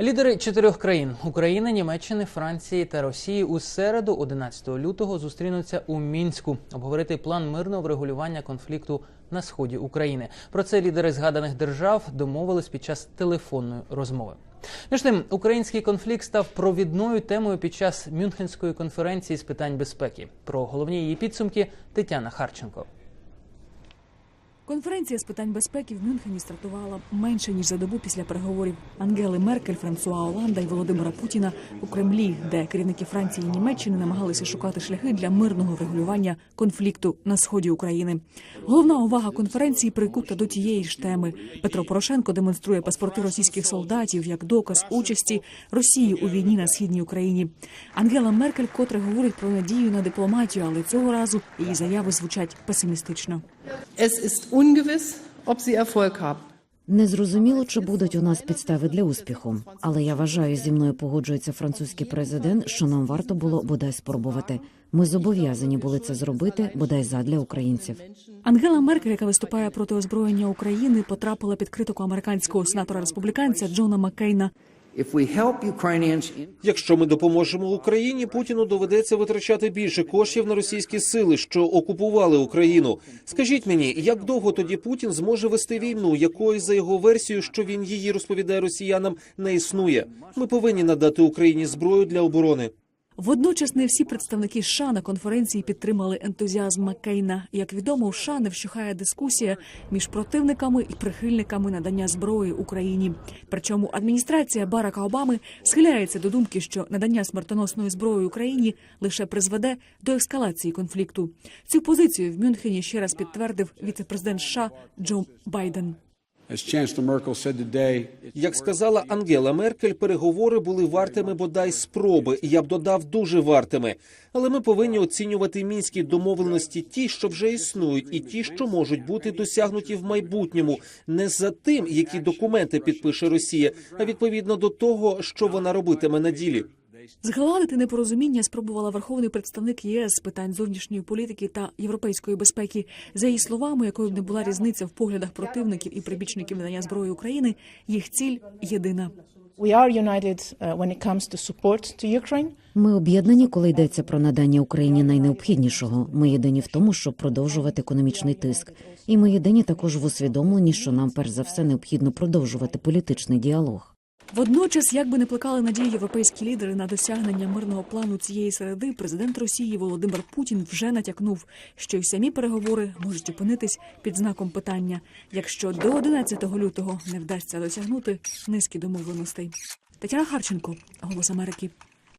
Лідери чотирьох країн України, Німеччини, Франції та Росії у середу, 11 лютого, зустрінуться у мінську обговорити план мирного врегулювання конфлікту на сході України. Про це лідери згаданих держав домовились під час телефонної розмови. Між тим, український конфлікт став провідною темою під час Мюнхенської конференції з питань безпеки. Про головні її підсумки Тетяна Харченко. Конференція з питань безпеки в Мюнхені стартувала менше ніж за добу після переговорів Ангели Меркель, Франсуа Оланда і Володимира Путіна у Кремлі, де керівники Франції і Німеччини намагалися шукати шляхи для мирного врегулювання конфлікту на сході України. Головна увага конференції прикута до тієї ж теми. Петро Порошенко демонструє паспорти російських солдатів як доказ участі Росії у війні на східній Україні. Ангела Меркель, котре говорить про надію на дипломатію, але цього разу її заяви звучать песимістично. Es ist ungewiss, ob sie Erfolg haben. Незрозуміло, чи будуть у нас підстави для успіху, але я вважаю, зі мною погоджується французький президент, що нам варто було бодай спробувати. Ми зобов'язані були це зробити, бодай задля українців. Ангела Меркель, яка виступає проти озброєння України, потрапила під критику американського сенатора республіканця Джона Маккейна. Якщо ми допоможемо Україні, Путіну доведеться витрачати більше коштів на російські сили, що окупували Україну. Скажіть мені, як довго тоді Путін зможе вести війну, якої за його версією, що він її розповідає росіянам, не існує? Ми повинні надати Україні зброю для оборони. Водночас не всі представники США на конференції підтримали ентузіазм Маккейна. Як відомо, у США не вщухає дискусія між противниками і прихильниками надання зброї Україні. Причому адміністрація Барака Обами схиляється до думки, що надання смертоносної зброї Україні лише призведе до ескалації конфлікту. Цю позицію в Мюнхені ще раз підтвердив віце-президент США Джо Байден. Як сказала Ангела Меркель, переговори були вартими бодай спроби. і Я б додав дуже вартими. Але ми повинні оцінювати мінські домовленості, ті, що вже існують, і ті, що можуть бути досягнуті в майбутньому, не за тим, які документи підпише Росія, а відповідно до того, що вона робитиме на ділі. Згладити непорозуміння спробувала верховний представник ЄС з питань зовнішньої політики та європейської безпеки. За її словами, якою б не була різниця в поглядах противників і прибічників надання зброї України, їх ціль єдина. We are united uh, when it comes to support to Ukraine. Ми об'єднані, коли йдеться про надання Україні найнеобхіднішого. Ми єдині в тому, щоб продовжувати економічний тиск, і ми єдині також в усвідомленні, що нам перш за все необхідно продовжувати політичний діалог. Водночас, як би не плекали надії європейські лідери на досягнення мирного плану цієї середи, президент Росії Володимир Путін вже натякнув, що й самі переговори можуть опинитись під знаком питання, якщо до 11 лютого не вдасться досягнути низки домовленостей. Тетяна Харченко, Голос Америки.